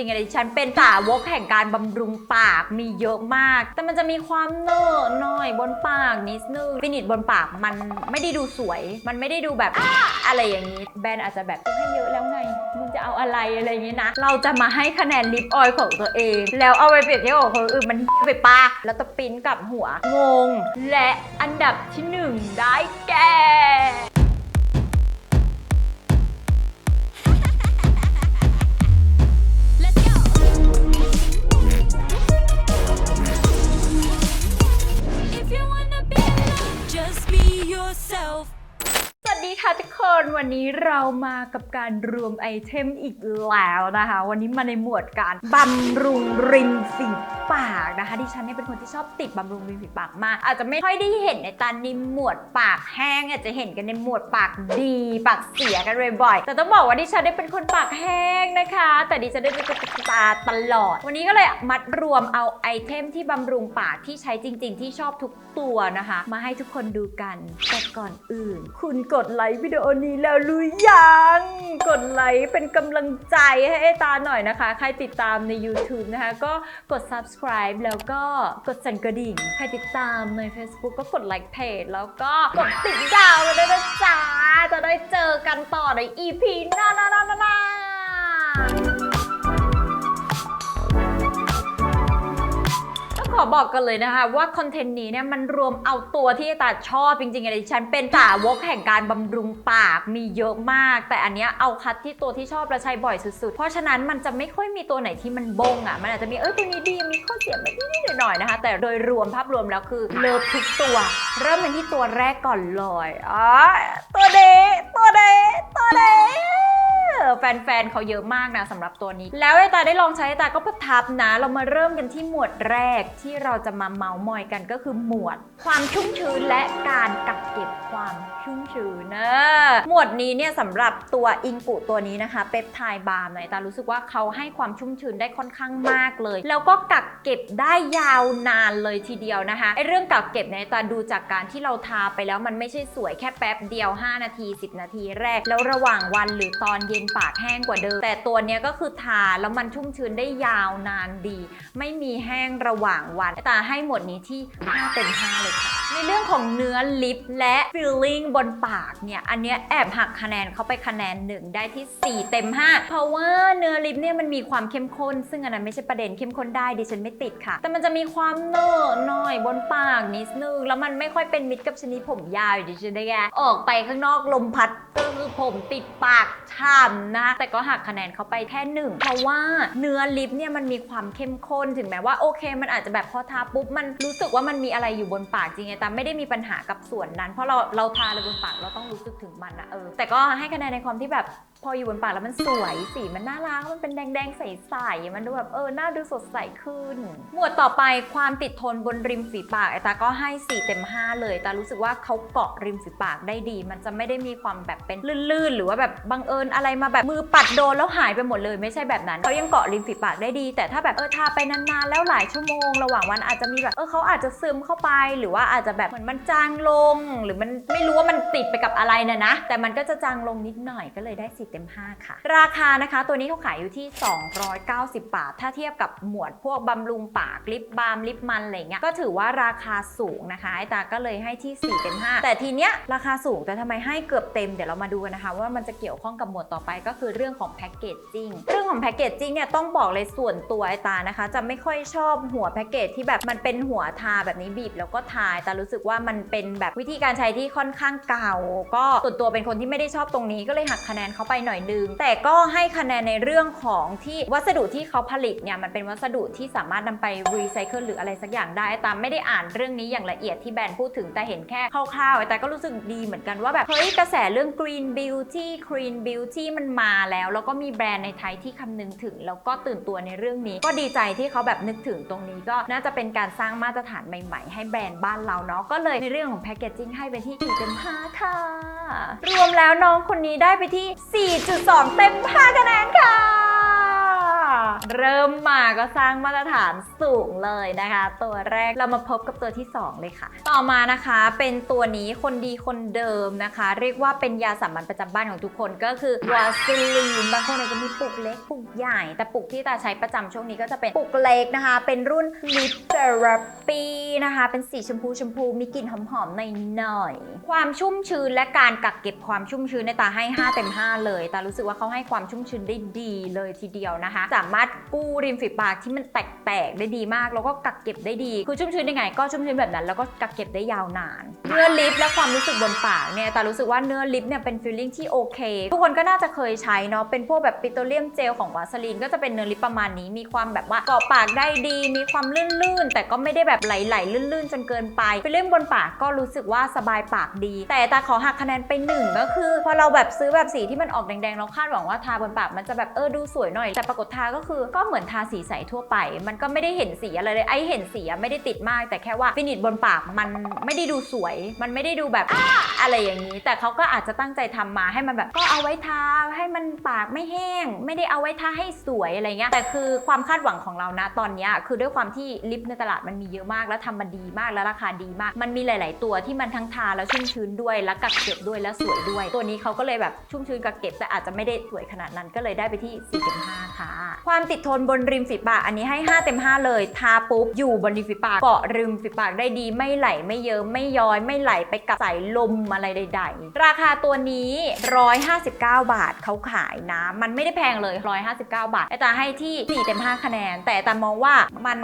จริงๆดิฉันเป็นสาวกแห่งการบำรุงปากมีเยอะมาก แต่มันจะมีความเนอะหน่อยบนปากนิดนึงฟินิชบนปากมันไม่ได้ดูสวย มันไม่ได้ดูแบบอ้าอะไรอย่างนี้ แบรนด์อาจจะแบบให้เยอะแล้วไงมึงจะเอาอะไรอะไรอย่างนี้นะ เราจะมาให้คะแนนลิปออยล์ของตัวเอง แล้วเอาไปเปรียบเทียบกับคนอื่นมันไปปะแล้วตะปิ้นกลับหัวงง และอันดับที่หนึ่งได้แก่ ดีค่ะทุกคนวันนี้เรามากับการรวมไอเทมอีกแล้วนะคะ วันนี้มาในหมวดการบำรุงริมฝีปากนะคะดิฉันเนี่ยเป็นคนที่ชอบติดบำรุงริมฝีปากมาก อาจจะไม่ค่อยได้เห็นในตาในหมวดปากแห้งอาจจะเห็นกันในหมวดปากดี ปากเสียกันบ่อยๆแต่ต้องบอกว่าดิฉันได้เป็นคนปากแห้งนะคะ แต่ดิฉันได้เป็นคนตาตลอด วันนี้ก็เลยมัดรวมเอาไอเทมที่บำรุงปากที่ใช้จริง ๆ ที่ชอบทุกตัวนะคะ มาให้ทุกคนดูกันแต่ก่อนอื่น คุณกดไลค์วิดีโอนี้แล้วหรือยัง กดไลค์เป็นกำลังใจให้ไอตาหน่อยนะคะ ใครติดตามใน YouTube นะคะ ก็กด subscribe แล้วก็กดสั่นกระดิ่ง ใครติดตามใน Facebook ก็กดไลค์เพจแล้วก็กดติดดาวกันด้วยนะจ๊ะจะได้เจอกันต่อใน EP หน้าหน้า ขอบอกกันเลยนะคะ ว่าคอนเทนต์นี้เนี่ยมันรวมเอาตัวที่ตาชอบจริงๆอะดิฉันเป็นสาวกแห่งการบำรุงปากมีเยอะมาก แต่อันเนี้ยเอาคัดที่ตัวที่ชอบและใช้บ่อยสุดๆ เพราะฉะนั้นมันจะไม่ค่อยมีตัวไหนที่มันบงอะ มันอาจจะมีเออตัวนี้ดีมีข้อเสียไม่นิดๆหน่อยๆนะคะ แต่โดยรวมภาพรวมแล้วคือเลิฟทุกตัว เริ่มเป็นที่ตัวแรกก่อนเลยอ๋อตัวเดตัวเดตัวเด อแฟนๆเขาเยอะมากนะสำหรับตัวนี้ แล้วไอตาได้ลองใช้ไอตาก็ประทับนะ เรามาเริ่มกันที่หมวดแรกที่เราจะมาเมาส์มอยกันก็คือหมวด ความชุ่มชื้นและการกักเก็บความชุ่มชื้นนะหมวดนี้เนี่ยสำหรับตัวอิงกุตัวนี้นะคะเปปไทด์บาร์มไอตารู้สึกว่าเขาให้ความชุ่มชื้นได้ค่อนข้างมากเลย แล้วก็กักเก็บได้ยาวนานเลยทีเดียวนะคะไอเรื่องกักเก็บเนี่ยไอตาดูจากการที่เราทาไปแล้วมันไม่ใช่สวยแค่แป๊บเดียว 5 นาที 10 นาทีแรก แล้วระหว่างวันหรือตอนเย็นปากแห้งกว่าเดิม แต่ตัวนี้ก็คือทาแล้วมันชุ่มชื้นได้ยาวนานดี ไม่มีแห้งระหว่างวันไอ้ตาให้หมดนี้ที่5เต็ม5เลยค่ะในเรื่องของเนื้อลิปและ feeling บนปากเนี่ย อันนี้แอบหักคะแนนเข้าไปคะแนนหนึ่งได้ที่ 4 เต็ม 5 เพราะว่าเนื้อลิปเนี่ยมันมีความเข้มข้น ซึ่งอันนั้นไม่ใช่ประเด็นเข้มข้นได้ดิฉันไม่ติดค่ะ แต่มันจะมีความเนอะหน่อยบนปากนิดนึง แล้วมันไม่ค่อยเป็นมิตรกับชนิดผมยาวอยู่ดิฉันได้แกออกไปข้างนอกลมพัดก็คือผมติดปากช่ำนะ แต่ก็หักคะแนนเขาไปแค่หนึ่งเพราะว่าเนื้อลิปเนี่ยมันมีความเข้มข้นถึงแม้ว่าโอเค มันอาจจะแบบพอทาปุ๊บมันรู้สึกว่ามันมีอะไรอยู่บนปากจริงไงแต่ไม่ได้มีปัญหากับส่วนนั้น เพราะเราเราทาอะไรบนปากเราต้องรู้สึกถึงมันนะเออแต่ก็ให้คะแนนในความที่แบบพออยู่บนปากแล้วมันสวยสีมันน่ารักมันเป็นแดงๆใสๆมันดูแบบเออหน้าดูสดใสขึ้น หมวดต่อไปความติดทนบนริมฝีปากไอตาก็ให้ 4 เต็ม 5 เลยตารู้สึกว่าเขาเกาะริมฝีปากได้ดี มันจะไม่ได้มีความแบบเป็นลื่นๆ หรือว่าแบบบังเอิญอะไรมาแบบมือปัดโดนแล้วหายไปหมดเลยไม่ใช่แบบนั้นเขายังเกาะริมฝีปากได้ดี แต่ถ้าแบบเออทาไปนานๆแล้วหลายชั่วโมง ระหว่างวันอาจจะมีแบบเออเขาอาจจะซึมเข้าไป หรือว่าอาจจะแบบเหมือนมันจางลง หรือมันไม่รู้ว่ามันติดไปกับอะไรนะนะแต่มันก็จะจางลงนิดหน่อยก็เลยได้เต็ม 5 ค่ะ ราคานะคะตัวนี้เขาขายอยู่ที่ 290 บาท ถ้าเทียบกับหมวดพวกบำรุงปากลิปบาล์มลิปมันอะไรเงี้ยก็ถือว่าราคาสูงนะคะไอตาก็เลยให้ที่ 4 เต็ม 5 แต่ทีเนี้ยราคาสูงแต่ทำไมให้เกือบเต็มเดี๋ยวเรามาดูกันนะคะ ว่ามันจะเกี่ยวข้องกับหมวดต่อไปก็คือเรื่องของแพคเกจจิ้งเรื่องของแพคเกจจิ้งเนี่ยต้องบอกเลยส่วนตัวไอตานะคะ จะไม่ค่อยชอบหัวแพคเกจที่แบบมันเป็นหัวทาแบบนี้บีบแล้วก็ทาแต่รู้สึกว่ามันเป็นแบบวิธีการใช้ที่ค่อนข้างเก่า ก็ส่วนตัวเป็นคนที่ไม่ได้ชอบตรงนี้ก็เลยหักคะแนนเขาไปหน่อยนึง แต่ก็ให้คะแนนในเรื่องของที่วัสดุที่เขาผลิตเนี่ยมันเป็นวัสดุที่สามารถนำไปรีไซเคิลหรืออะไรสักอย่างได้ตามไม่ได้อ่านเรื่องนี้อย่างละเอียดที่แบรนด์พูดถึงแต่เห็นแค่คร่าวๆแต่ก็รู้สึกดีเหมือนกันว่าแบบเฮ้ยกระแสเรื่อง green beauty green beauty มันมาแล้ว แล้วก็มีแบรนด์ในไทยที่คำนึงถึง แล้วก็ตื่นตัวในเรื่องนี้ ก็ดีใจที่เขาแบบนึกถึงตรงนี้ก็น่าจะเป็นการสร้างมาตรฐานใหม่ๆ ให้แบรนด์บ้านเราเนาะก็เลยในเรื่องของแพคเกจจิ้งให้ไปที่4เต็ม5ค่ะ รวมแล้วน้องคนนี้ได้ไปที่4.2 เต็ม 5 คะแนนค่ะ เริ่มมาก็สร้างมาตรฐานสูงเลยนะคะ ตัวแรกเรามาพบกับตัวที่ 2 เลยค่ะ ต่อมานะคะเป็นตัวนี้คนดีคนเดิมนะคะ เรียกว่าเป็นยาสามัญประจำบ้านของทุกคนก็คือวาสลีนบางคนอาจจะมีปุกเล็กปุกใหญ่ แต่ปุกที่ตาใช้ประจำช่วงนี้ก็จะเป็นปุกเล็กนะคะ เป็นรุ่น Lip Therapy นะคะ เป็นสีชมพูชมพูมีกลิ่นหอมๆหน่อยๆความชุ่มชื้นและการกักเก็บความชุ่มชื้นในตาให้ 5 เต็ม 5 เลย ตารู้สึกว่าเขาให้ความชุ่มชื้นได้ดีเลยทีเดียวนะคะ สามารถกู้ริมฝีปากที่มันแตกๆได้ดีมาก แล้วก็กักเก็บได้ดี คือชุ่มชื้นยังไง ก็ชุ่มชื้นแบบนั้น แล้วก็กักเก็บได้ยาวนาน เนื้อลิปและความรู้สึกบนปากเนี่ยแตารู้สึกว่าเนื้อลิปเนี่ยเป็นฟีลลิ่งที่โอเค ทุกคนก็น่าจะเคยใช้เนาะเป็นพวกแบบปิโตรเลียมเจลของวาสลีนก็จะเป็นเนื้อลิปประมาณนี้มีความแบบว่าเกาะปากได้ดี มีความลื่นๆ แต่ก็ไม่ได้แบบไหลๆลื่นๆ จนเกินไปฟีลลิ่งบนปากก็รู้สึกว่าสบายปากดี แต่ตาขอหักคะแนนไปหนึ่งก็คือพอเราแบบซื้อแบบสีที่มันออกแดงๆเราคาดหวังว่าทาบนปากมันจะแบบเออดูสวยหน่อย แต่ปรากฏทาก็คือก็เหมือนทาสีใสทั่วไป มันก็ไม่ได้เห็นสีอะไรเลยไอเห็นสีไม่ได้ติดมาก แต่แค่ว่าฟินิชบนปากมันไม่ได้ดูสวย มันไม่ได้ดูแบบออะไรอย่างนี้ แต่เขาก็อาจจะตั้งใจทำมาให้มันแบบก็เอาไว้ทาให้มันปากไม่แห้ง ไม่ได้เอาไว้ทาให้สวยอะไรเงี้ยแต่คือความคาดหวังของเรานะตอนนี้คือด้วยความที่ลิปในตลาดมันมีเยอะมากแล้วทำมาดีมากแล้วราคาดีมาก มันมีหลาย ๆ ตัวที่มันทั้งทาแล้วชุ่มชื้นด้วยแล้วกักเก็บด้วยแล้วสวยด้วย ตัวนี้เขาก็เลยแบบชุ่มชื้นกักเก็บแต่อาจจะไม่ได้สวยขนาดนั้นก็เลยได้ไปที่4.5ค่ะความติดทนบนริมฝีปากอันนี้ให้ 5 เต็ม 5 เลย ทาปุ๊บอยู่บนริมฝีปากเกาะริมฝีปากได้ดีไม่ไหลไม่เยิ้มไม่ย้อยไม่ไหลไปกับสายลมอะไรใด ๆ ราคาตัวนี้ 159 บาทเขาขายนะ มันไม่ได้แพงเลย 159 บาทแต่ตาให้ที่ 4 เต็ม 5 คะแนน แต่ตามองว่ามัน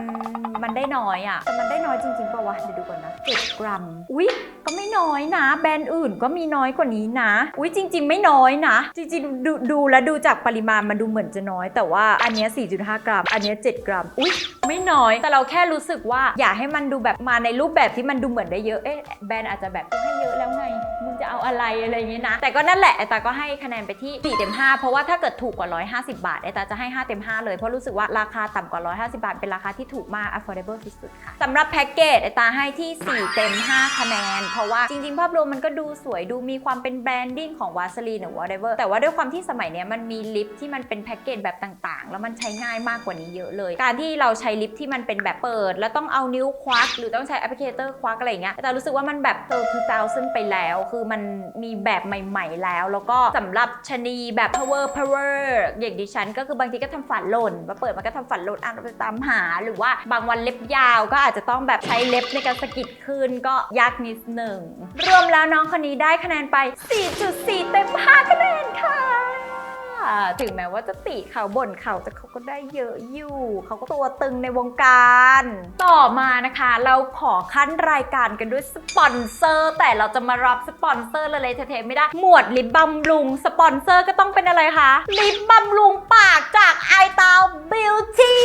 มันได้น้อยอะ่ะแต่มันได้น้อยจริงๆปะวะเดี๋ยวดูก่อนนะ7กรัมอุ๊ยก็ไม่น้อยนะ แบรนด์อื่นก็มีน้อยกว่านี้นะ อุ๊ยจริง ๆ ไม่น้อยนะ จริงๆดูดูแลดูจากปริมาณมันดูเหมือนจะน้อย แต่ว่าอันเนี้ 4.5 กรัม อันนี้ 7 กรัม อุ๊ยไม่น้อย แต่เราแค่รู้สึกว่าอยากให้มันดูแบบมาในรูปแบบที่มันดูเหมือนได้เยอะ เอ๊ะแบรนด์อาจจะแบบให้เยอะแล้วไง มึงจะเอาอะไรอะไรอย่างงี้นะ แต่ก็นั่นแหละไอตาก็ให้คะแนนไปที่4เต็ม5เพราะว่าถ้าเกิดถูกกว่า 150 บาทไอตาจะให้ 5 เต็ม 5 เลยเพราะรู้สึกว่าราคาต่ำกว่า 150 บาท เป็นราคาที่ถูกมาก affordable ที่สุดค่ะสำหรับแพ็กเกจไอตาให้ที่ 4 เต็ม 5 คะแนน เพราะว่าจริงๆ ภาพรวมมันก็ดูสวยดูมีความเป็นแบรนดิ้งของวาสลีนหรือ whatever แต่ว่าด้วยความที่สมัยนี้มันมีลิปที่มันเป็นแพ็กเกจแบบต่างๆ แล้วมันใช้ง่ายมากกว่านี้เยอะเลย การที่เราใช้ลิปที่มันเป็นแบบเปิด แล้วต้องเอานิ้วควัก หรือต้องใช้แอปพลิเคเตอร์ควักอะไรอย่างเงี้ยแต่รู้สึกว่ามันแบบเติมคือเจ้าซึ่งไปแล้ว คือมันมีแบบใหม่ ๆ แล้ว แล้วก็สำหรับชะนีแบบ power power อย่างดิฉันก็คือบางทีก็ทำฝันหล่นมาเปิดมันก็ทำฝันหล่นอ่านไปตามหา หรือว่าบางวันเล็บยาวก็อาจจะต้องแบบใช้เล็บในการสกิดคืนก็ยากนิดหนึ่งรวมแล้วน้องคนนี้ได้คะแนนไป 4.4 เต็ม 5 คะแนนค่ะ ถึงแม้ว่าจะติเขาบ่นเขาแต่เขาก็ได้เยอะอยู่ เขาก็ตัวตึงในวงการ ต่อมานะคะ เราขอขั้นรายการกันด้วยสปอนเซอร์ แต่เราจะมารับสปอนเซอร์เลยเทๆไม่ได้ หมวดลิปบำรุง สปอนเซอร์ก็ต้องเป็นอะไรคะลิปบำรุงปากจากไอตาวบิวตี้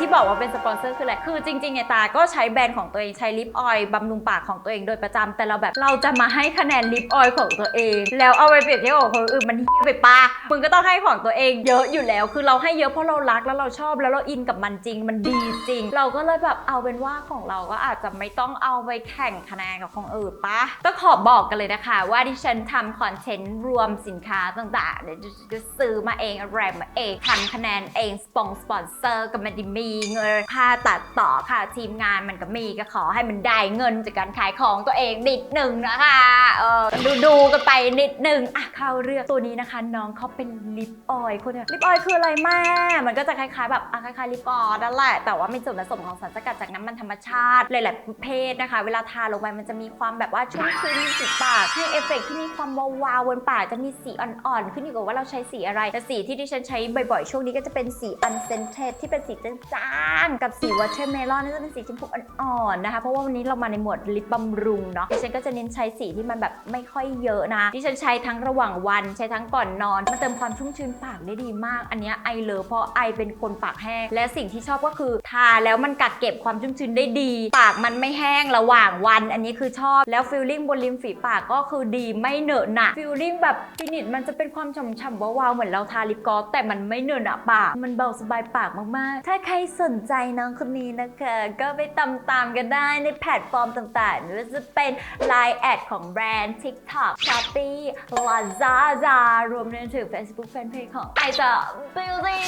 ที่บอกว่าเป็นสปอนเซอร์คืออะไร คือจริงๆไอตาก็ใช้แบรนด์ของตัวเองใช้ลิปออยล์บำรุงปากของตัวเองโดยประจำแต่เราแบบเราจะมาให้คะแนนลิปออยล์ของตัวเอง แล้วเอาไปเปรียบเทียบกับคนอื่นมันเฮี้ยไปปะมึงก็ต้องให้ของตัวเองเยอะอยู่แล้ว คือเราให้เยอะเพราะเรารักแล้วเราชอบแล้วเราอินกับมันจริง มันดีจริง เราก็เลยแบบเอาเป็นว่าของเราก็อาจจะไม่ต้องเอาไปแข่งคะแนนกับของอื่นปะก็ขอบอกกันเลยนะคะ ว่าดิฉันทำคอนเทนต์รวมสินค้าต่างๆเดี๋ยวจะซื้อมาเองอะไรมาเองทำคะแนนเองสปงสปอนเซอร์ก็ไม่ได้มีเงินค่าตัดต่อค่ะ ทีมงานมันก็มีก็ขอให้มันได้เงินจากการขายของตัวเองนิดหนึ่งนะคะเออดูดูกันไปนิดหนึ่งอะเข้าเรื่องตัวนี้นะคะ น้องเขาเป็นลิปออยล์คนเดียลิปออยล์คืออะไรแม่มันก็จะคล้ายๆ แบบอะคล้ายๆลิปออยล์นั่นแหละแต่ว่ามีส่วนผสมของสารสกัดจากน้ำมันธรรมชาติหลายๆประเภทนะคะ เวลาทาลงไปมันจะมีความแบบว่าชุ่มชื้นมีสีปากให้เอฟเฟกต์ที่มีความวาวๆบนปากจะมีสีอ่อนๆขึ้นอยู่กับว่าเราใช้สีอะไรแต่สีที่ดิฉันใช้บ่อยๆช่วงนี้ก็จะเป็นสีอันเซนเทสที่เป็นสีจางๆกับสีวอเทอร์เมลอนนี่จะเป็นสีชมพูอ่อนๆนะคะ เพราะว่าวันนี้เรามาในหมวดลิปบำรุงเนาะดิฉันก็จะเน้นใช้สีที่มันแบบไม่ค่อยเยอะนะดิฉันใช้ทั้งระหว่างวัน ใช้ทั้งก่อนนอนมาเติมความชุ่มชื้นปากได้ดีมาก อันนี้ไอเลยเพราะไอเป็นคนปากแห้งและสิ่งที่ชอบก็คือทาแล้วมันกักเก็บความชุ่มชื้นได้ดี ปากมันไม่แห้งระหว่างวัน อันนี้คือชอบแล้วฟิลลิ่งบนริมฝีปากก็คือดีไม่เหนอะหนะฟิลลิ่งแบบฟินิชมันจะเป็นความฉ่ำๆวาวๆเหมือนเราทาลิปกลอสแต่มันไม่เหนอะหนะปากมันเบาสบายปากมากๆ ถ้าใครสนใจน้องคนนี้นะคะ ก็ไปตามตามๆกันได้ในแพลตฟอร์มต่างๆไม่ว่าจะเป็น Line แอดของแบรนด์ TikTok Shopee Lazada รวมถึง Facebook Fanpage ของ i z a Beauty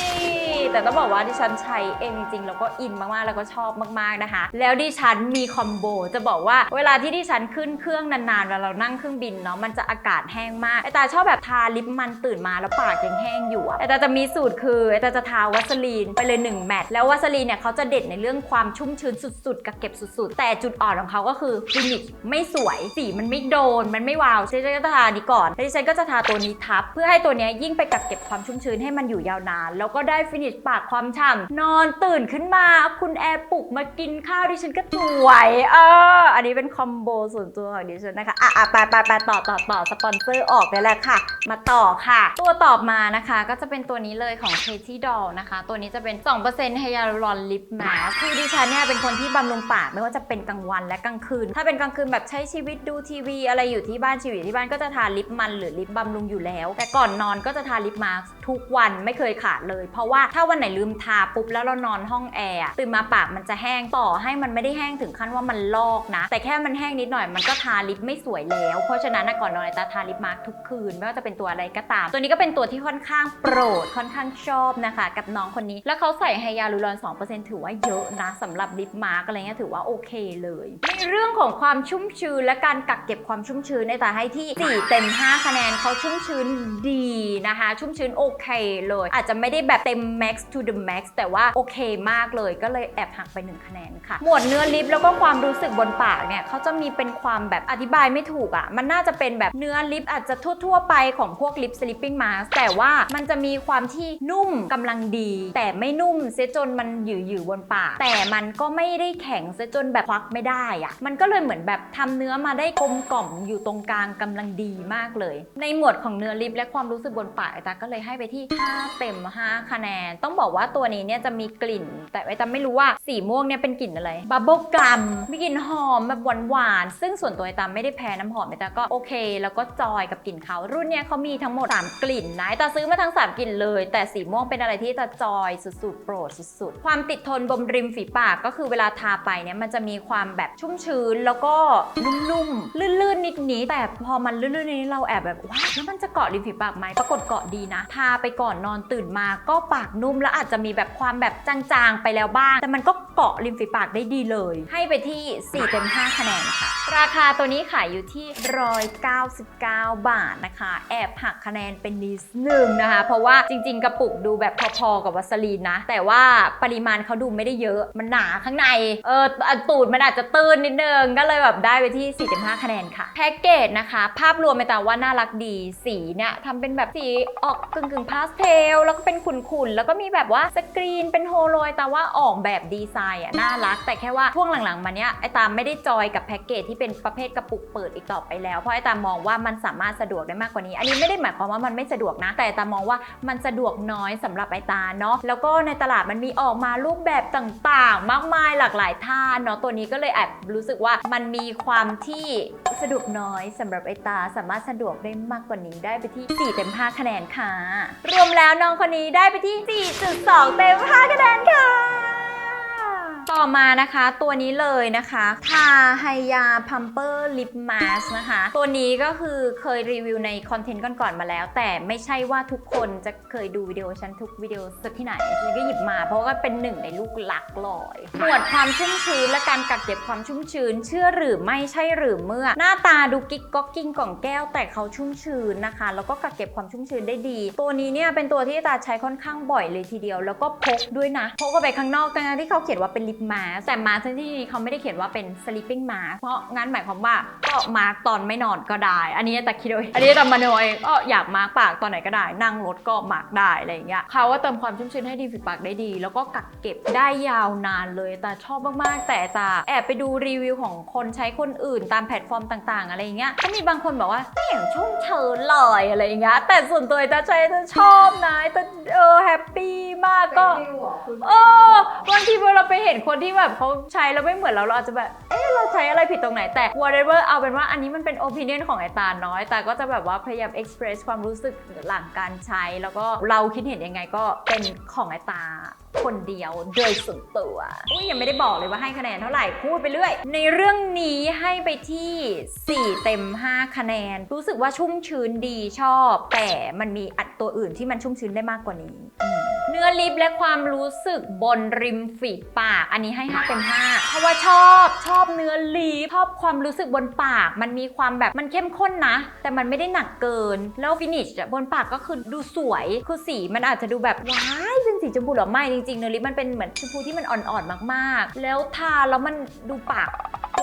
แต่ต้องบอกว่าดิฉันใช้เองจริงๆ แล้วก็อินมากๆ แล้วก็ชอบมากๆนะคะ แล้วดิฉันมีคอมโบจะบอกว่าเวลาที่ดิฉันขึ้นเครื่องนานๆเวลาเรานั่งเครื่องบินเนาะมันจะอากาศแห้งมากไอตาชอบแบบทาลิปมันตื่นมาแล้วปากยังแห้งอยู่ไอตาจะมีสูตรคือไอตาจะทาวัสลีนไปเลย1แมตต์แล้ววัสลีนเนี่ยเขาจะเด็ดในเรื่องความชุ่มชื้นสุดๆกับเก็บสุดๆ แต่จุดอ่อนของเขาก็คือฟินิชไม่สวยสีมันไม่โดน มันไม่วาวดิฉันก็จะทานี้ก่อนแล้วดิฉันก็จะทาตัวนี้ทับ เพื่อให้ตัวนี้ยิ่งไปกักเก็บความชุ่มชื้นให้มันอยู่ยาวนาน แล้วก็ได้ฟินิชปากความฉ่ำนอนตื่นขึ้นมาคุณแอร์ปลุกมากินข้าวดิฉันก็สวยเอออันนี้เป็นคอมโบส่วนตัวของดิฉันนะคะอะอะไปไปไปต่อต่อต่อสปอนเซอร์ออกไปแล้วค่ะ มาต่อค่ะ ตัวตอบมานะคะก็จะเป็นตัวนี้เลยของ Katy Doll นะคะ ตัวนี้จะเป็น2%ไฮยาลูรอนลิปมาสคือดิฉันเนี่ยเป็นคนที่บำรุงปากไม่ว่าจะเป็นกลางวันและกลางคืน ถ้าเป็นกลางคืนแบบใช้ชีวิตดูทีวี อะไรอยู่ที่บ้านชีวิตที่บ้านก็จะทาลิปมันหรือลิปบำรุงอยู่แล้ว แต่ก่อนนอนก็จะทาลิปมาสทุกวันไม่เคยขาดเลย เพราะว่าถ้าวันไหนลืมทาปุ๊บแล้วเรานอนห้องแอร์ตื่นมาปากมันจะแห้งต่อให้มันไม่ได้แห้งถึงขั้นว่ามันลอกนะ แต่แค่มันแห้งนิดหน่อยมันก็ทาลิปไม่สวยแล้ว เพราะฉะนั้นก่อนนอนจะทาลิปมาสทุกคืน ไม่ว่าจะเป็นตัวอะไรก็ตาม ตัวนี้ก็เป็นตัวที่ค่อนข้างโปรดค่อนข้างชอบนะคะ กับน้องคนนี้ แล้วเขาใส่ไฮยาลูรอน 2%ถือว่าเยอะนะสำหรับลิปมาร์กอะไรเงี้ยถือว่าโอเคเลยในเรื่องของความชุ่มชื้นและการกักเก็บความชุ่มชื้นในตาให้ที่ 4 เต็ม 5 คะแนนเขาชุ่มชื้นดีนะคะ ชุ่มชื้นโอเคเลย อาจจะไม่ได้แบบเต็ม max to the max แต่ว่าโอเคมากเลยก็เลยแอบหักไป 1 คะแนนค่ะ หมวดเนื้อลิปแล้วก็ความรู้สึกบนปากเนี่ยเขาจะมีเป็นความแบบอธิบายไม่ถูกอะ่ะ มันน่าจะเป็นแบบเนื้อลิปอาจจะทั่วๆไปของพวกลิป sleeping mask แต่ว่ามันจะมีความที่นุ่มกำลังดี แต่ไม่นุ่มเสียจนมันหยืดๆบนปาก แต่มันก็ไม่ได้แข็งเสียจนแบบควักไม่ได้อะ่ะ มันก็เลยเหมือนแบบทำเนื้อมาได้กลมกล่อมอยู่ตรงกลางกำลังดีมากเลย ในหมวดของเนื้อลิปและความรู้สึกบนปากตาก็เลยให้ไปที่ 5 เต็ม 5 คะแนน ต้องบอกว่าตัวนี้เนี่ยจะมีกลิ่น แต่ไอตาไม่รู้ว่าสีม่วงเนี่ยเป็นกลิ่นอะไรบับเบิลกัมมีกลิ่นหอมแบบหวานๆซึ่งส่วนตัวไอตาไม่ได้แพ้น้ำหอมไอตาก็โอเค แล้วก็จอยกับกลิ่นเขารุ่นเนี้ยเขามีทั้งหมด 3 กลิ่นนะไอตาซื้อมาทั้ง 3 กลิ่นเลย แต่สีม่วงเป็นอะไรที่จะจอยสุดๆโปรดสุดๆ ความติดทนบนริมฝีปากก็คือเวลาทาไปเนี่ยมันจะมีความแบบชุ่มชื้นแล้วก็นุ่มๆลื่นๆนิดๆแต่พอมันลื่นๆนิดๆเราแอบแบบว้าแล้วมันจะเกาะริมฝีปากไหมปรากฏเกาะดีนะทาไปก่อนนอนตื่นมา ก็ปากนุ่มแล้วอาจจะมีแบบความแบบจางๆไปแล้วบ้าง แต่มันก็เกาะริมฝีปากได้ดีเลย ให้ไปที่4เต็ม5คะแนนค่ะ ราคาตัวนี้ขายอยู่ที่ 199 บาทนะคะ แอบหักคะแนนเป็นนิดนึงนะคะ เพราะว่าจริง ๆ กระปุกดูแบบพอๆกับวัสลีนนะ แต่ว่าปริมาณเขาดูไม่ได้เยอะ มันหนาข้างใน เออตูดมันอาจจะตื้นนิดนึง ก็เลยแบบได้ไปที่ 4.5 คะแนนค่ะ แพ็กเกจนะคะ ภาพรวมไปแต่ว่าน่ารักดี สีเนี่ยทำเป็นแบบสีออกกึ่งๆพาสเทลแล้วก็เป็นขุ่นๆ แล้วก็มีแบบว่าสกรีนเป็นโฮโลยแต่ว่าออกแบบดีไซน์อะน่ารัก แต่แค่ว่าช่วงหลังๆมาเนี้ยไอตามไม่ได้จอยกับแพ็กเกจที่เป็นประเภทกระปุกเปิดอีกต่อไปแล้ว เพราะไอตามมองว่ามันสามารถสะดวกได้มากกว่านี้ อันนี้ไม่ได้หมายความว่ามันไม่สะดวกนะ แต่ตามองว่ามันสะดวกน้อยสำหรับไอตาเนาะแล้วก็ในตลาดมันมีออกมารูปแบบต่างๆ มากมายหลากหลายท่าเนาะตัวนี้ก็เลยแอบรู้สึกว่ามันมีความที่สะดวกน้อยสำหรับไอตาสามารถสะดวกได้มากกว่านี้ได้ไปที่4เต็ม5คะแนนค่ะรวมแล้วน้องคนนี้ได้ไปที่ 4.2 เต็ม5คะแนนค่ะ ต่อมานะคะตัวนี้เลยนะคะทาไฮยาพัมเปอร์ลิปมาสนะคะ ตัวนี้ก็คือเคยรีวิวในคอนเทนต์ก่อนๆมาแล้ว แต่ไม่ใช่ว่าทุกคนจะเคยดูวิดีโอฉันทุกวิดีโอสักที่ไหนฉันก็หยิบมาเพราะว่าเป็นหนึ่งในลูกหลักลอยหมวดความชุ่มชื้นและการกักเก็บความชุ่มชื้น เชื่อหรือไม่ใช่หรือเมื่อ หน้าตาดูกิ๊กก๊อกกิ้งกล่องแก้วแต่เขาชุ่มชื้นนะคะ แล้วก็กักเก็บความชุ่มชื้นได้ดี ตัวนี้เนี่ยเป็นตัวที่ตาใช้ค่อนข้างบ่อยเลยทีเดียว แล้วก็พกด้วยนะพกไปข้างนอกทั้งๆที่เขาเขียนว่าเป็นลิปมาสแต่มาทั้งที่นี้เขาไม่ได้เขียนว่าเป็น sleeping mask เพราะงั้นหมายความว่าก็มาร์กตอนไม่นอนก็ได้ อันนี้แต่คิดเอาเองอันนี้แต่มาโนเองก็อยากมาร์กปากตอนไหนก็ได้ นั่งรถก็มาร์กได้อะไรอย่างเงี้ยเขาว่าเติมความชุ่มชื้นให้ดีฝีปากได้ดี แล้วก็กักเก็บได้ยาวนานเลย แต่ชอบมากๆ แต่จะแอบไปดูรีวิวของคนใช้คนอื่นตามแพลตฟอร์มต่างๆ อะไรอย่างเงี้ยก็มีบางคนบอกว่าไม่อย่างชุ่มเชิญเลยอะไรอย่างเงี้ยแต่ส่วนตัวจะใช้จะชอบนะแต่เออแฮปปี้มากก็เออบางทีเวลาไปเห็นคนที่แบบเขาใช้แล้วไม่เหมือนเราเราอาจจะแบบ เอ๊ะเราใช้อะไรผิดตรงไหนแต่ whatever เอาเป็นว่าอันนี้มันเป็น opinion ของไอตาน้อยแต่ก็จะแบบว่าพยายาม express ความรู้สึกหลังการใช้ แล้วก็เราคิดเห็นยังไงก็เป็นของไอตาคนเดียวโดยส่วนตัวอุ้ยยังไม่ได้บอกเลยว่าให้คะแนนเท่าไหร่พูดไปเรื่อย ในเรื่องนี้ให้ไปที่ 4 เต็ม 5 คะแนน รู้สึกว่าชุ่มชื้นดีชอบ แต่มันมีอัดตัวอื่นที่มันชุ่มชื้นได้มากกว่านี้ เนื้อลิปและความรู้สึกบนริมฝีปาก อันนี้ให้5เต็ม5เพราะว่าชอบชอบเนื้อลิปชอบความรู้สึกบนปาก มันมีความแบบมันเข้มข้นนะ แต่มันไม่ได้หนักเกิน แล้วฟินิชบนปากก็คือดูสวยคือสีมันอาจจะดูแบบว้ายเป็นสีชมพูหรอไม่จริงๆเนื้อลิปมันเป็นเหมือนชมพูที่มันอ่อนๆมากๆ แล้วทาแล้วมันดูปาก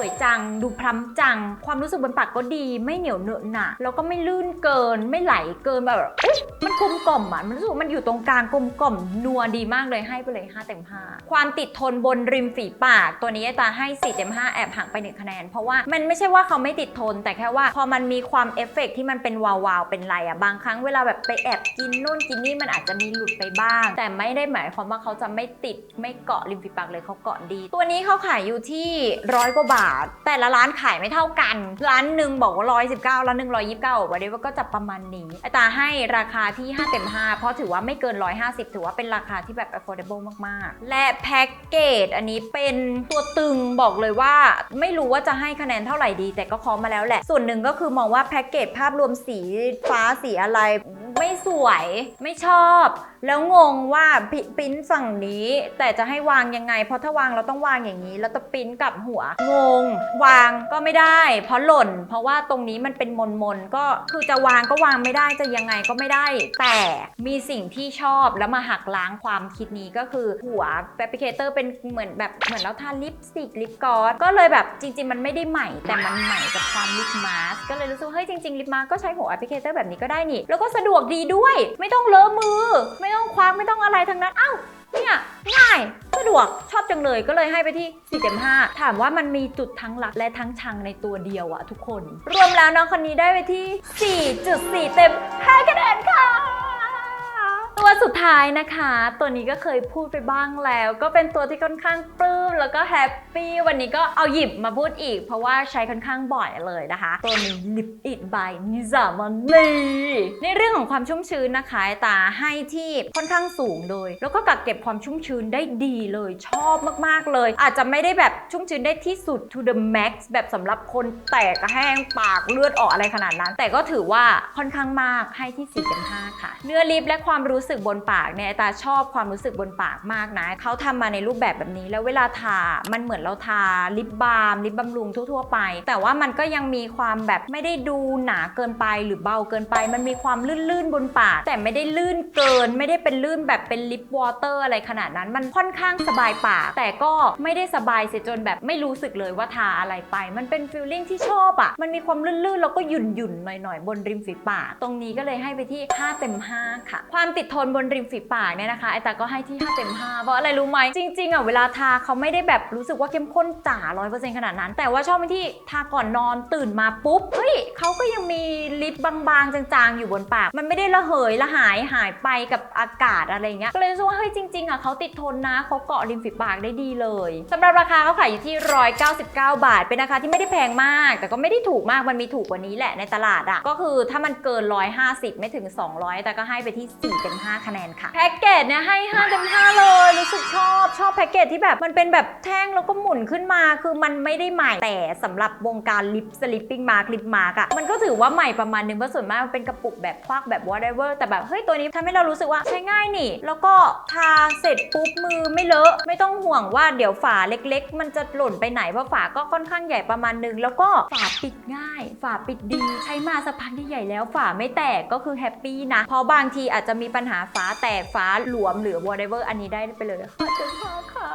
วยจัง ดูพร้ำจัง ความรู้สึกบนปากก็ดี ไม่เหนียวเหนอะหนะแล้วก็ไม่ลื่นเกิน ไม่ไหลเกินแบบเอ๊ะมันกลมกล่อมอะมันรู้สึกมันอยู่ตรงกลางกลมกล่อมนัวดีมากเลยให้ไปเลย 5 เต็ม 5 ความติดทนบนริมฝีปาก ตัวนี้ไอ้ตาให้ 4 เต็ม 5 แอบห่างไป1คะแนน เพราะว่ามันไม่ใช่ว่าเขาไม่ติดทน แต่แค่ว่าพอมันมีความเอฟเฟกต์ที่มันเป็นวาวๆเป็นไรอะบางครั้งเวลาแบบไปแอบกินนู่นกินนี่มันอาจจะมีหลุดไปบ้าง แต่ไม่ได้หมายความว่าเขาจะไม่ติดไม่เกาะริมฝีปากเลยเขาเกาะดี ตัวนี้เขาขายอยู่ที่ร้อยกว่าบาทแต่ละร้านขายไม่เท่ากัน ร้านหนึ่งบอกว่า 119 ร้านหนึ่ง129วันนี้ก็จะประมาณนี้อาตาให้ราคาที่ 5 เต็ม 5 เพราะถือว่าไม่เกิน 150 ถือว่าเป็นราคาที่แบบ affordable มาก ๆ และแพ็กเกจอันนี้เป็นตัวตึงบอกเลยว่า ไม่รู้ว่าจะให้คะแนนเท่าไหร่ดี แต่ก็คอมาแล้วแหละ ส่วนหนึ่งก็คือมองว่าแพ็กเกจภาพรวมสีฟ้าสีอะไร ไม่สวยไม่ชอบแล้วงงว่าพิปริ้นฝั่งนี้ แต่จะให้วางยังไง เพราะถ้าวางเราต้องวางอย่างนี้ แล้วจะปริ้นกลับหัว งง วางก็ไม่ได้ เพราะหล่น เพราะว่าตรงนี้มันเป็นมนมนก็คือจะวางก็วางไม่ได้จะยังไงก็ไม่ได้ แต่มีสิ่งที่ชอบแล้วมาหักล้างความคิดนี้ก็คือหัวแอปพลิเคเตอร์เป็นเหมือนแบบเหมือนเราทาลิปสติกลิปกลอสก็เลยแบบจริง ๆ มันไม่ได้ใหม่ แต่มันใหม่กับความลิปมาสก็เลยรู้สึกเฮ้ยจริงๆลิปมาสก็ใช้หัวแอปพลิเคเตอร์แบบนี้ก็ได้นี่แล้วก็สะดวกดีด้วย ไม่ต้องเลอะมือไม่ไม่ต้องคว้างไม่ต้องอะไรทั้งนั้น เอ้า เนี่ย ง่ายสะดวกชอบจังเลยก็เลยให้ไปที่ 4.5 ถามว่ามันมีจุดทั้งหลักและทั้งชังในตัวเดียวอะทุกคน รวมแล้วน้องคนนี้ได้ไปที่ 4.4 เต็ม 5 คะแนนค่ะ ตัว สุดท้ายนะคะ ตัวนี้ก็เคยพูดไปบ้างแล้ว ก็เป็นตัวที่ค่อนข้างปลื้มแล้วก็แฮปปี้วันนี้ก็เอาหยิบมาพูดอีก เพราะว่าใช้ค่อนข้างบ่อยเลยนะคะ ตัวนี้ Lip It by Nizamani ในเรื่องของความชุ่มชื้นนะคะตาให้ที่ค่อนข้างสูงเลย แล้วก็กักเก็บความชุ่มชื้นได้ดีเลยชอบมากๆเลย อาจจะไม่ได้แบบชุ่มชื้นได้ที่สุด to the max แบบสำหรับคนแตกกระแห้งปากเลือดออกอะไรขนาดนั้น แต่ก็ถือว่าค่อนข้างมากให้ที่4.5ค่ะเนื้อลิปและความรู้สึกบนปากเนี่ยตาชอบความรู้สึกบนปากมากนะเขาทำมาในรูปแบบแบบนี้ แล้วเวลาทา มันเหมือนเราทาลิปบาล์มลิปบำรุงทั่วๆไป แต่ว่ามันก็ยังมีความแบบไม่ได้ดูหนาเกินไปหรือเบาเกินไป มันมีความลื่นๆบนปาก แต่ไม่ได้ลื่นเกิน ไม่ได้เป็นลื่นแบบเป็นลิปวอเตอร์อะไรขนาดนั้น มันค่อนข้างสบายปาก แต่ก็ไม่ได้สบายเสียจนแบบไม่รู้สึกเลยว่าทาอะไรไป มันเป็นฟีลลิ่งที่ชอบอะ่ะ มันมีความลื่นๆแล้วก็หยุ่นๆหน่อยๆบนริมฝีปาก ตรงนี้ก็เลยให้ไปที่5เต็ม5ค่ะ ความติดทนบนนริมฝีปากเนี่ยนะคะไอตาก็ให้ที่5เต็ม5เพราะอะไรรู้ไหมจริงๆอะเวลาทาเขาไม่ได้แบบรู้สึกว่าเข้มข้นจ๋า100%ขนาดนั้น แต่ว่าชอบไปที่ทาก่อนนอนตื่นมาปุ๊บเฮ้ยเขาก็ยังมีลิปบางๆ จางๆ อยู่บนปาก มันไม่ได้ระเหยระหายหายไปกับอากาศอะไรเงี้ยก็เลยรู้สึกว่าเฮ้ยจริงๆอะเขาติดทนนะเขาเกาะริมฝีปากได้ดีเลยสำหรับราคาเขาขายอยู่ที่ 199 บาท เป็นราคาที่ไม่ได้แพงมาก แต่ก็ไม่ได้ถูกมากมันมีถูกกว่านี้แหละในตลาดอะก็คือถ้ามันเกิน 150 ไม่ถึง 200 แต่ก็ให้ไปที่4เต็ม5คะแนนค่ะ แพ็กเกจเนี่ยให้5เต็ม5เลย รู้สึกชอบชอบแพ็กเกจที่แบบมันเป็นแบบแท่งแล้วก็หมุนขึ้นมา คือมันไม่ได้ใหม่แต่สำหรับวงการลิปสลิปปิ้งมาร์คลิปมาร์กอะมันก็ถือว่าใหม่ประมาณนึงเพราะส่วนมากมันเป็นกระปุกแบบควักแบบ whatever แต่แบบเฮ้ยตัวนี้ทำให้เรารู้สึกว่าใช้ง่ายนี่ แล้วก็ทาเสร็จปุ๊บมือไม่เลอะไม่ต้องห่วงว่าเดี๋ยวฝาเล็ก ๆ มันจะหล่นไปไหนเพราะฝาก็ค่อนข้างใหญ่ประมาณนึงแล้วก็ฝาปิดง่าย ฝาปิดดีใช้มาสักพักใหญ่ๆแล้วฝาไม่แตกก็คือแฮปปี้นะเพราะบางทีอาจจะมีปัญหาฝาแตกฝาหลวมหรือ whatever อันนี้ได้ไปเลยค่ะเจ้าพ่อค่ะ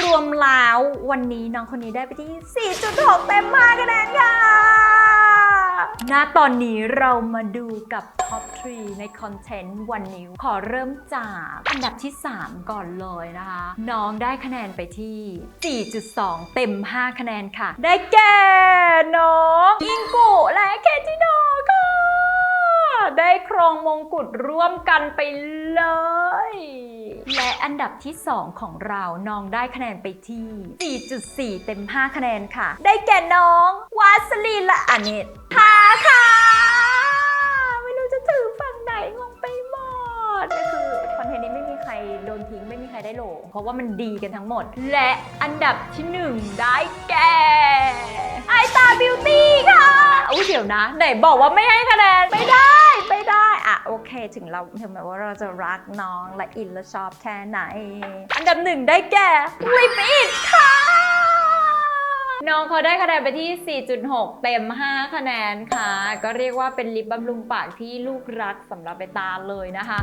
รวมแล้ววันนี้น้องคนนี้ได้ไปที่ 4.6 เต็มมากคะแนนค่ะณตอนนี้เรามาดูกับท็อป3ในคอนเทนต์วันนี้ ขอเริ่มจากอันดับที่ 3 ก่อนเลยนะคะ น้องได้คะแนนไปที่ 4.2 เต็ม 5 คะแนนค่ะ ได้แก่น้องอิงกุและเคจิโดค่ะ ได้ครองมงกุฎร่วมกันไปเลย และอันดับที่ 2 ของเราน้องได้คะแนนไปที่ 4.4 เต็ม 5 คะแนนค่ะ ได้แก่น้อง วาสลีนและอเนตทาค่ะ ไม่รู้จะถือฝั่งไหนงงไปหมดก็คือคอนเทนต์นี้ไม่มีใครโดนทิ้งไม่มีใครได้โหล เพราะว่ามันดีกันทั้งหมด และอันดับที่ 1 ได้แก่ไอตาบิวตี้ค่ะอุ้ยเดี๋ยวนะ ไหนบอกว่าไม่ให้คะแนนไม่ได้ไม่ได้อะโอ เคถึงเราถึงแม้ว่าเราจะรักน้องและอินและชอบแค่ไหน อันดับหนึ่งได้แก่ลิปอินค่ะ น้องเขาได้คะแนนไปที่ 4.6 เต็ม 5 คะแนนค่ะ ก็เรียกว่าเป็นลิปบำรุงปากที่ลูกรักสำหรับเบตาเลยนะคะ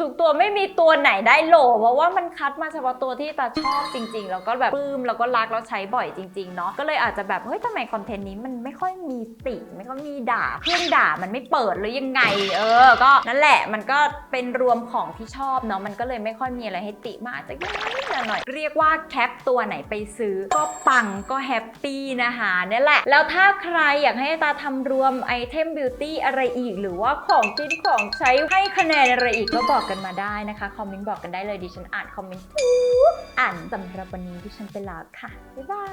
ทุกตัวไม่มีตัวไหนได้โหลเพราะว่ามันคัดมาเฉพาะตัวที่ตาชอบจริง ๆ แล้วก็แบบปลื้มแล้วก็รักแล้วใช้บ่อยจริงๆเนาะก็เลยอาจจะแบบเฮ้ยทำไมคอนเทนต์นี้มันไม่ค่อยมีติไม่ค่อยมีด่าเครื่องด่ามันไม่เปิดหรือยังไง เออ ก็นั่นแหละมันก็เป็นรวมของที่ชอบเนาะมันก็เลยไม่ค่อยมีอะไรให้ติมากจะนิดๆหน่อยๆเรียกว่าแคปตัวไหนไปซื้อ ก็ปังก็แฮปปี้นะคะเนี่ยแหละ แล้วถ้าใครอยากให้ตาทำรวมไอเทมบิวตี้อะไรอีก หรือว่าของกินของใช้ให้คะแนนอะไรอีกก็บอกกันมาได้นะคะ คอมเมนต์บอกกันได้เลยดิฉันอ่านคอมเมนต์ทุกอ่านสำหรับวันนี้ดิฉันไปแล้วค่ะ บ๊ายบา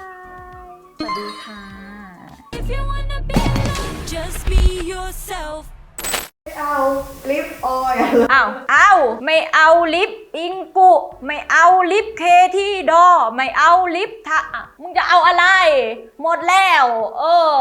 ย สวัสดีค่ะ If you wanna be alone, just be yourself. เอาลิปออยล์อ้าวเอาไม่เอาลิปอิงกุ ไม่เอาลิปเคที่ดอ ไม่เอาลิปทะอะมึงจะเอาอะไร หมดแล้ว เออ